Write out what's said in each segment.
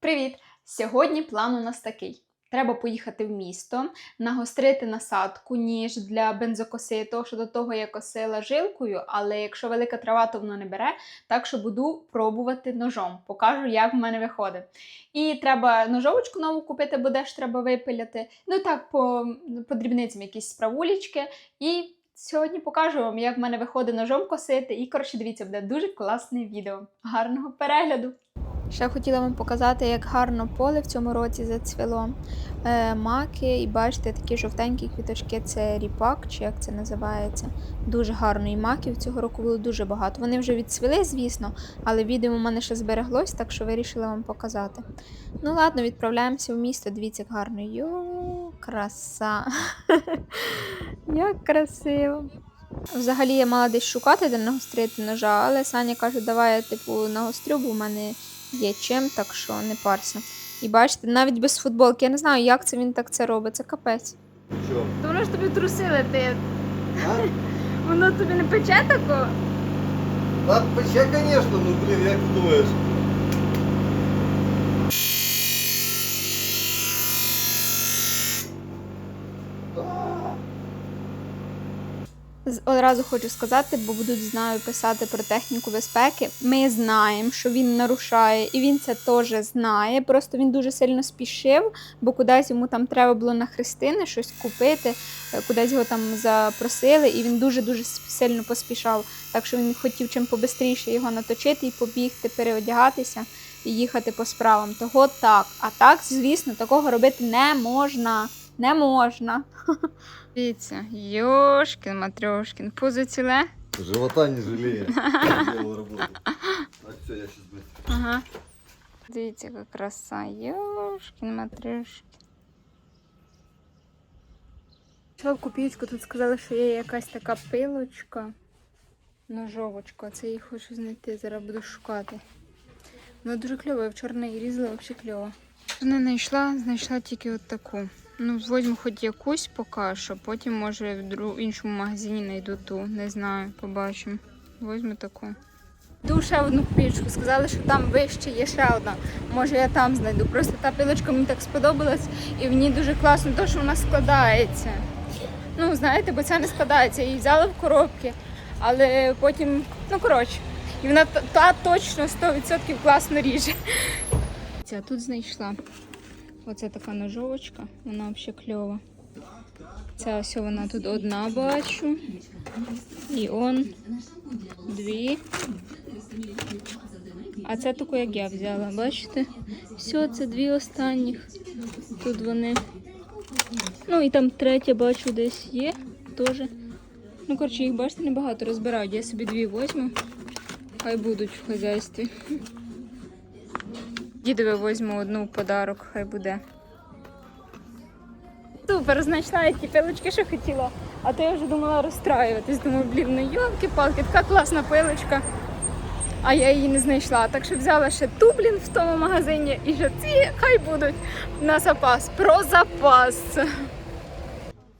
Привіт! Сьогодні план у нас такий: треба поїхати в місто, нагострити насадку, ніж для бензокоси, того що до того я косила жилкою, але якщо велика трава, то воно не бере. Так що буду пробувати ножом. Покажу, як в мене виходить. І треба ножовочку нову купити, бо де ж треба випиляти. Ну так, по, по дрібницям якісь справулічки. І сьогодні покажу вам, як в мене виходить ножом косити. І коротше, дивіться, буде дуже класне відео. Гарного перегляду! Ще хотіла вам показати, як гарно поле в цьому році зацвіло. Е, маки, і бачите, такі жовтенькі квіточки це ріпак, чи як це називається. Дуже гарно. І маків цього року було дуже багато. Вони вже відцвіли, звісно, але відео у мене ще збереглось, так що вирішила вам показати. Ну ладно, відправляємося в місто. Дивіться, як гарно. Йо, краса. Як красиво. Взагалі я мала десь шукати, де нагострити ножа, але Саня каже, давай я типу нагострю, бо в мене є чим, так що не парся. І бачите, навіть без футболки. Я не знаю, як це він так це робить. Це капець. Що? То воно ж тобі трусили, ти. А? Воно тобі не пече тако? Да, пече, звісно, ну блін, як думаєш? Одразу хочу сказати, бо будуть знаю писати про техніку безпеки. Ми знаємо, що він нарушає, і він це теж знає. Просто він дуже сильно спішив, бо кудись йому там треба було на хрестини щось купити, е, кудись його там запросили, і він дуже дуже сильно поспішав. Так що він хотів чим побистріше його наточити і побігти, переодягатися і їхати по справам. Того так. А так, звісно, такого робити не можна. Не можна. Дивіться, Йошкін, Матрьошкін, пузо ціле. Живота не жаліє. Все, я. Ага. Дивіться, яка краса. Йошкін, Матрьошкін. Пішла в копійку, тут сказали, що є якась така пилочка. Ножовочка. Це її хочу знайти, зараз буду шукати. Вона дуже кльова, я вчора неї різала, взагалі кльова. Не знайшла, знайшла тільки от таку. Ну, візьму хоч якусь поки що, потім може в іншому магазині знайду ту. Не знаю, побачимо. Візьму таку. Йду ще одну пічку. Сказали, що там вище є ще одна. Може я там знайду. Просто та пилочка мені так сподобалась і в ній дуже класно, то що вона складається. Ну, знаєте, бо це не складається. Її взяла в коробки, але потім, ну коротше, і вона та, точно 100% класно ріже. Ця тут знайшла. Оце така ножовочка, вона взагалі кльова. Ця ось вона тут одна бачу. І он дві. А це таку, як я взяла, бачите? Все, це дві останніх. Тут вони. Ну і там третя бачу десь є теж. Ну, коротше, їх бачите, небагато розбирають. Я собі дві возьму. Хай будуть в хазяйстві. Дідові візьму одну в подарок, хай буде. Супер, знайшла ті пилочки, що хотіла. А то я вже думала розстраюватись. Думаю, блін, ну йолки-палки, така класна пилочка. А я її не знайшла. Так що взяла ще ту, блін, в тому магазині і ще ці хай будуть на запас. Про запас.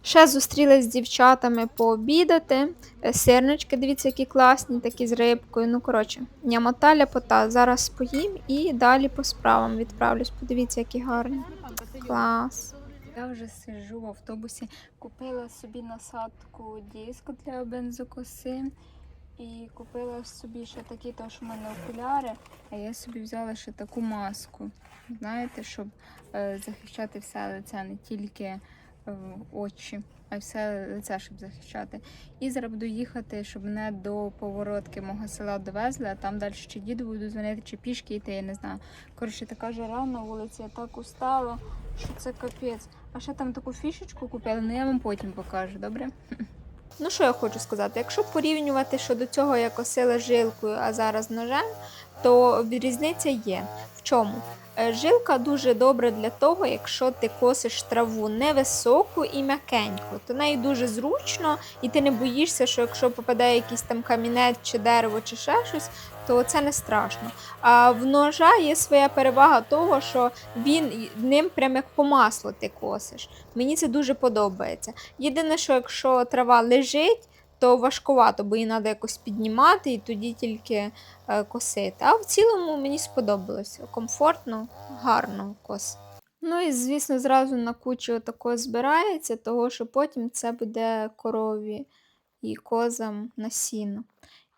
Ще зустрілась з дівчатами пообідати. Е, Сирнички, дивіться, які класні, такі з рибкою. Ну, коротше, нямота ляпота. Зараз поїм і далі по справам відправлюсь. Подивіться, які гарні. Клас. Я вже сиджу в автобусі, купила собі насадку диску для бензокоси. І купила собі ще такі, тому що в мене окуляри, а я собі взяла ще таку маску. Знаєте, щоб е, захищати все лице, не тільки очі, а все лице, щоб захищати. І зараз буду їхати, щоб мене до поворотки мого села довезли, а там далі ще діду буду дзвонити, чи пішки йти, я не знаю. Коротше, така жара на вулиці, я так устала, що це капець. А ще там таку фішечку купили, ну я вам потім покажу, добре? Ну, що я хочу сказати? Якщо порівнювати, що до цього я косила жилкою, а зараз ножем, то різниця є. В чому? Е, Жилка дуже добра для того, якщо ти косиш траву невисоку і м'якеньку, то неї дуже зручно, і ти не боїшся, що якщо попаде якийсь там камінець чи дерево, чи ще щось, то це не страшно. А в ножа є своя перевага того, що він ним прям як по маслу ти косиш. Мені це дуже подобається. Єдине, що якщо трава лежить, то важкувато, бо її треба якось піднімати і тоді тільки е, косити. А в цілому мені сподобалось. Комфортно, гарно кос. Ну і, звісно, зразу на кучу тако збирається, того що потім це буде корові і козам на сіно.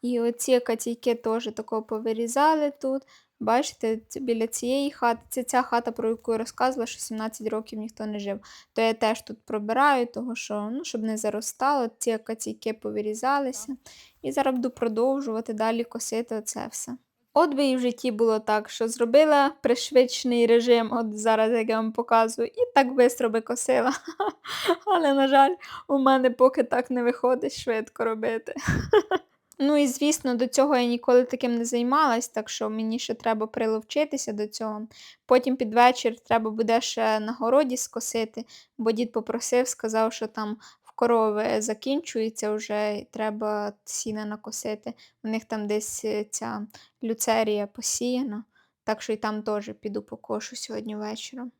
І оці каційки теж тако повирізали тут. Бачите, біля цієї хати, це ця хата, про яку я розказувала, що 17 років ніхто не жив. То я теж тут прибираю, того що, ну, щоб не заростало, ці каційки повирізалися. І зараз буду продовжувати далі косити оце все. От би і в житті було так, що зробила пришвидшений режим, от зараз, як я вам показую, і так швидко би косила. Але, на жаль, у мене поки так не виходить швидко робити. Ну і звісно, до цього я ніколи таким не займалась, так що мені ще треба приловчитися до цього. Потім під вечір треба буде ще на городі скосити, бо дід попросив, сказав, що там в корови закінчується вже, треба сіна накосити. У них там десь е, ця люцерія посіяна, так що і там теж піду покошу сьогодні вечором.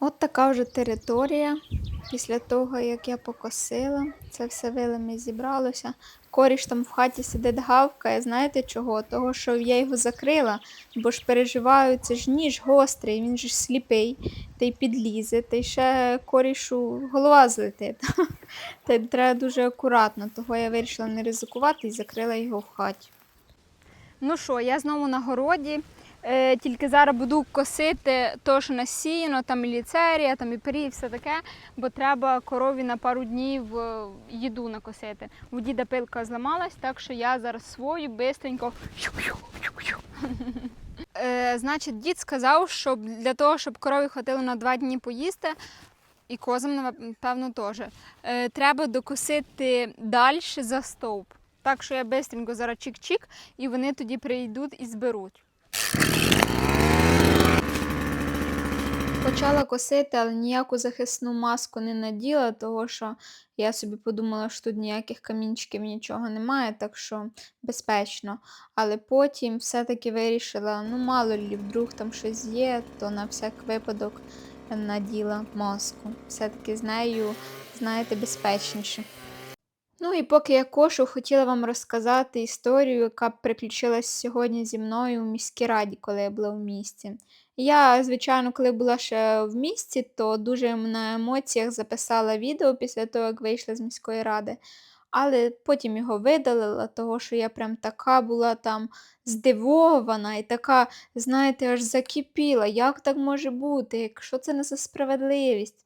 От така вже територія. Після того, як я покосила, це все вилами зібралося. Коріш там в хаті сидить гавкає. Знаєте чого? Того, що я його закрила, бо ж переживаю, це ж ніж гострий, він ж сліпий, та й підлізе, та й ще корішу голова злетить. Та й треба дуже акуратно, того я вирішила не ризикувати і закрила його в хаті. Ну що, я знову на городі. Е, тільки зараз буду косити то, що насіяно, там і ліцерія, там і пирі, і все таке, бо треба корові на пару днів е, їду накосити. У діда пилка зламалась, так що я зараз свою бистренько. Е, значить, дід сказав, що для того, щоб корові хватило на два дні поїсти, і козам, напевно, теж, треба докосити далі за стовп. Так що я бистренько зараз чик-чик, і вони тоді прийдуть і зберуть. Почала косити, але ніяку захисну маску не наділа, того що я собі подумала, що тут ніяких камінчиків нічого немає, так що безпечно. Але потім все-таки вирішила, ну мало лі, вдруг там щось є, то на всяк випадок наділа маску. Все-таки з нею, знаєте, безпечніше. Ну і поки я кошу, хотіла вам розказати історію, яка приключилась сьогодні зі мною у міській раді, коли я була в місті. Я, звичайно, коли була ще в місті, то дуже на емоціях записала відео після того, як вийшла з міської ради. Але потім його видалила, того що я прям така була там здивована і така, знаєте, аж закипіла. Як так може бути? Якщо це не за справедливість?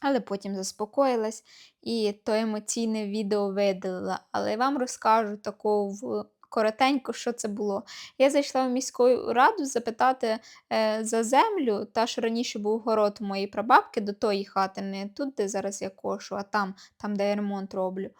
Але потім заспокоїлась і то емоційне відео видалила. Але вам розкажу таку в коротенько, що це було. Я зайшла в міську раду запитати е, за землю, та що раніше був город у моєї прабабки до тої хати, не тут, де зараз я кошу, а там, там, де я ремонт роблю.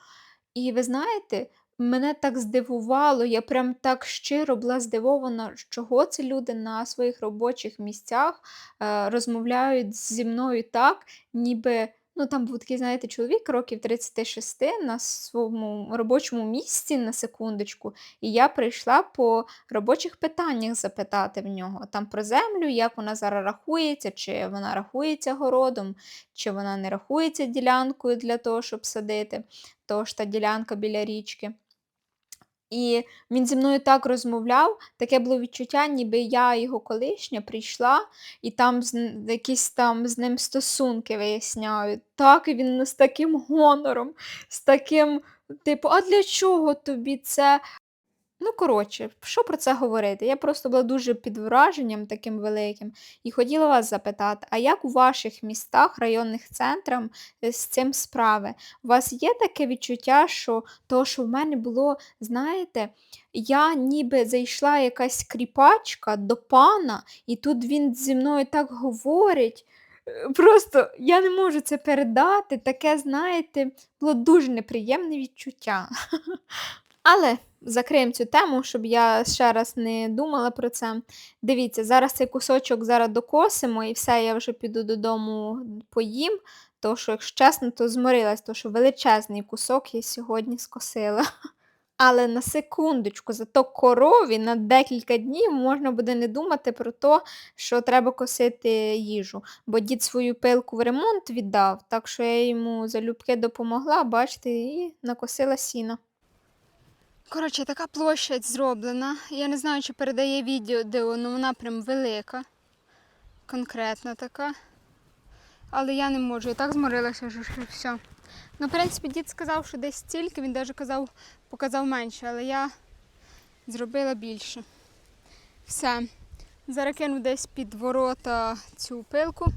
І ви знаєте, мене так здивувало, я прям так щиро була здивована, чого це люди на своїх робочих місцях е, розмовляють зі мною так, ніби. Ну, там був такий, знаєте, чоловік років 36 на своєму робочому місці на секундочку, і я прийшла по робочих питаннях запитати в нього там про землю, як вона зараз рахується, чи вона рахується городом, чи вона не рахується ділянкою для того, щоб садити, тож та ділянка біля річки. І він зі мною так розмовляв, таке було відчуття, ніби я його колишня прийшла і там з, якісь там з ним стосунки виясняю. Так, він з таким гонором, з таким, типу, а для чого тобі це? Ну, коротше, що про це говорити? Я просто була дуже під враженням таким великим і хотіла вас запитати, а як у ваших містах, районних центрах е, з цим справи? У вас є таке відчуття, що то, що в мене було, знаєте, я ніби зайшла якась кріпачка до пана, і тут він зі мною так говорить. Е, Просто я не можу це передати. Таке, знаєте, було дуже неприємне відчуття. Але закриємо цю тему, щоб я ще раз не думала про це. Дивіться, зараз цей кусочок зараз докосимо, і все, я вже піду додому поїм. То, що, якщо чесно, то зморилась, то що величезний кусок я сьогодні скосила. Але на секундочку, зато корові на декілька днів можна буде не думати про те, що треба косити їжу. Бо дід свою пилку в ремонт віддав, так що я йому залюбки допомогла, бачите, і накосила сіно. Коротше, така площадь зроблена. Я не знаю, чи передає відео, де воно, вона прям велика, конкретна така. Але я не можу, я так зморилася, що все. Ну, в принципі, дід сказав, що десь стільки, він навіть казав, показав менше, але я зробила більше. Все. Зараз кину десь під ворота цю пилку.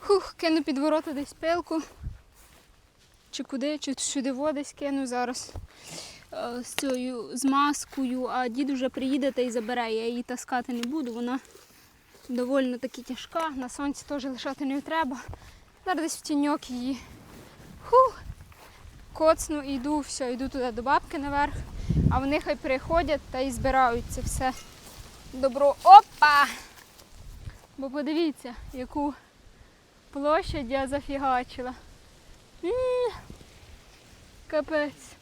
Хух, кину під ворота десь пилку. Чи куди, чи сюди водись кину зараз з цією змазкою, а дід вже приїде та й забере. Я її таскати не буду, вона доволі таки тяжка, на сонці теж лишати не треба. Зараз десь в тіньок її. Хух. Коцну і йду, все, йду туди до бабки наверх, а вони хай приходять та й збирають це все добро. Опа! Бо подивіться, яку площадь я зафігачила. М, Капець.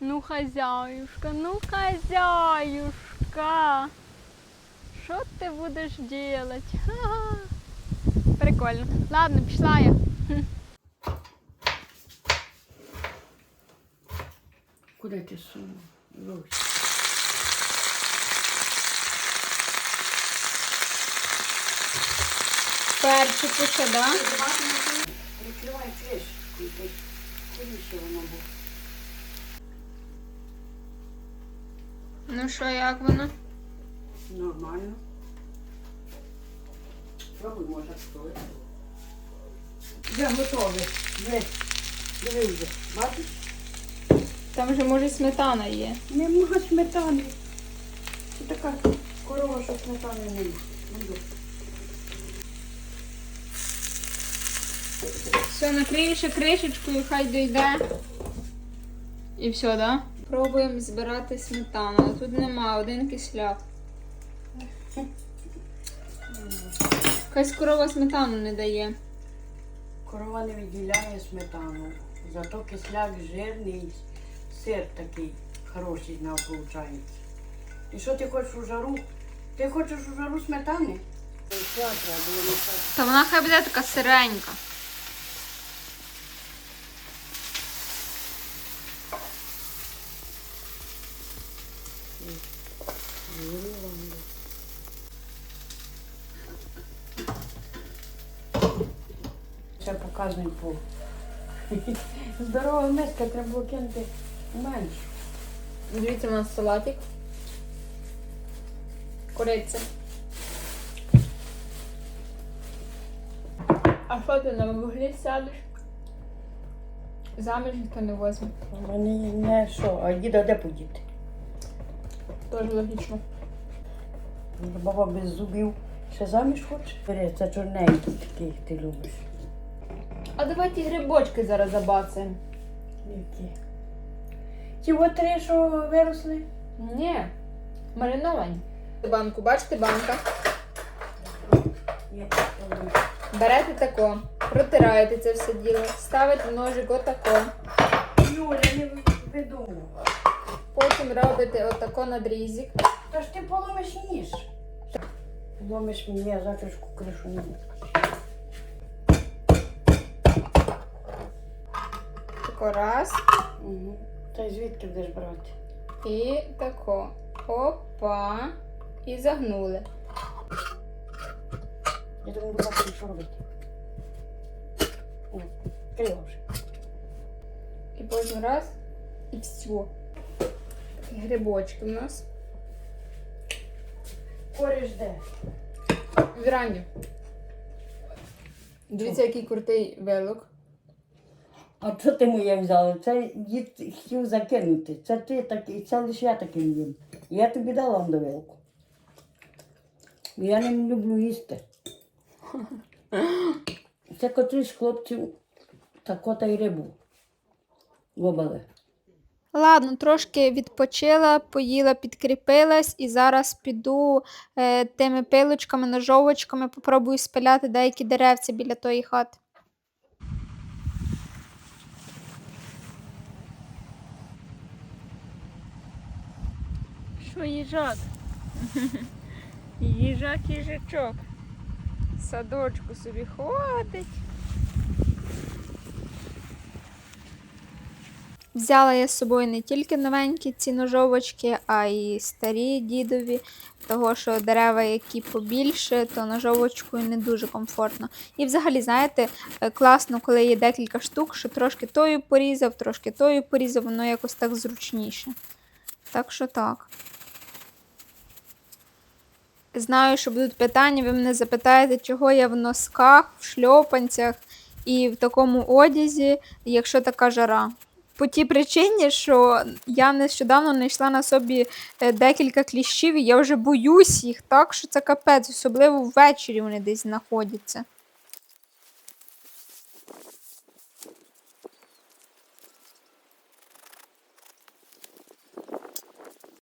Ну, хазяюшка, ну хазяюшка. Що ти будеш делать? Ха-ха. Прикольно. Ладно, пішла я. Куди ти сунув? Перший пише, да? Відкривай кришку, і кудіше воно було. Ну що, як воно? Нормально. Пробуй, може, стоїть. Вже готове. Вже. Диви вже. Бачиш? Там вже може сметана є. Нема сметани. Це така корова, що сметани нема. Ну, Все, накриєш кришечкою, хай дойде. І все, да? Пробуємо збирати сметану. Тут нема, один кисляк. Якась корова сметану не дає. Корова не виділяє сметану. Зато кисляк жирний, сир такий хороший нього виходить. І що ти хочеш у жару? Ти хочеш у жару сметани? Та вона хай буде така сиренька. Показує по. Здорова миска, треба було кинути менше. Дивіться, у нас салатик. Куриця. А що ти на вуглі сядеш? Заміж ніхто не возьме. Вони не що, а діда де подіти? Теж логічно. Баба без зубів ще заміж хоче? Бери, це чорненький такий ти любиш. А давайте грибочки зараз забацаємо. Які? Ті от три, що виросли? Ні, мариновані. Банку, бачите, банка? Берете тако, протираєте це все діло, ставите ножик отако. Юля, не видумав. Потім робите отако надрізик. Та ж ти поломиш ніж. Поломиш мені, я завтрашку кришу не буду. Тако раз. Угу. Та й звідки будеш брати? І тако. Опа. І загнули. Я думаю, будь ласка, що робити? О, Криво вже. І потім раз. І все. Грибочки у нас. Кориш де? Вірані. Дивіться, який крутий вилок. А що ти моє взяла? Це дід хотів закинути. Це ти такий, це лише я таким їм. Я тобі дала вам довилку. Я не люблю їсти. Це котрийсь хлопців та кота й рибу. Гобали. Ладно, трошки відпочила, поїла, підкріпилась і зараз піду е, тими пилочками, ножовочками, попробую спиляти деякі деревця біля тої хати. Мій їжак? Їжак їжачок. Садочку собі ходить. Взяла я з собою не тільки новенькі ці ножовочки, а й старі дідові, того що дерева, які побільше, то ножовочкою не дуже комфортно. І взагалі, знаєте, е, класно, коли є декілька штук, що трошки тою порізав, трошки тою порізав, воно якось так зручніше. Так що так. Знаю, що будуть питання, ви мене запитаєте, чого я в носках, в шльопанцях і в такому одязі, якщо така жара. По тій причині, що я нещодавно знайшла на собі е, декілька кліщів, і я вже боюсь їх, так що це капець, особливо ввечері вони десь знаходяться.